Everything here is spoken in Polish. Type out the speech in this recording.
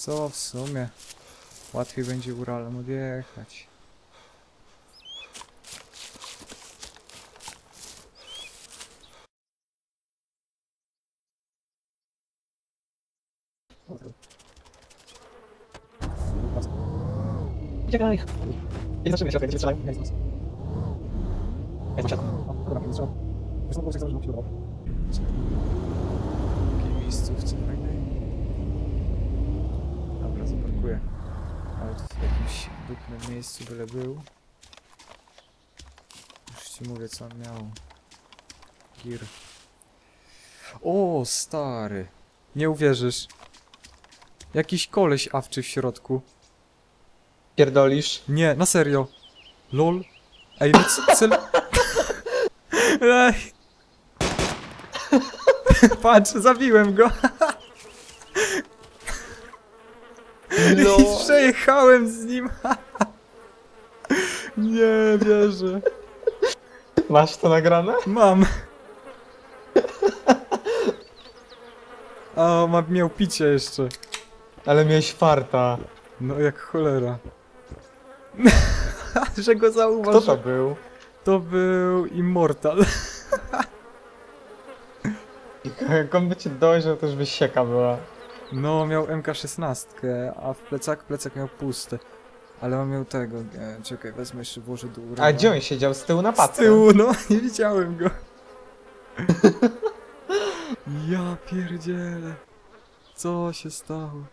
co, w sumie łatwiej będzie Uralem odjechać. Uciekaj! Nie zatrzymaj się, okej, nie strzelaj. Ja jestem. Ja jestem. O, dobra, nie strzelam. Tak samo, że się udało. Takiej miejscówce fajnej. Dobra, zaparkuję. Ale to w dupnym miejscu byle był. Już ci mówię co on miał. Gir. O, stary. Nie uwierzysz. Jakiś koleś awczy w środku. Pierdolisz. Nie, na serio. Lol. Ej, no c- cel... Ej. Patrz, zabiłem go. I przejechałem z nim. Nie wierzę. Masz to nagrane? Mam. A, ma, miał picie jeszcze. Ale miałeś farta. No jak cholera. Że go Kto zauważył. to był? To był Immortal. Jak on by cię dojrzał, to już by sieka była. No, miał MK16, a w plecak, plecak miał pusty. Ale on miał tego, e, czekaj, wezmę jeszcze, włożę do ura. A gdzie on siedział? Z tyłu na Z tyłu, no, nie widziałem go. ja pierdzielę. Co się stało?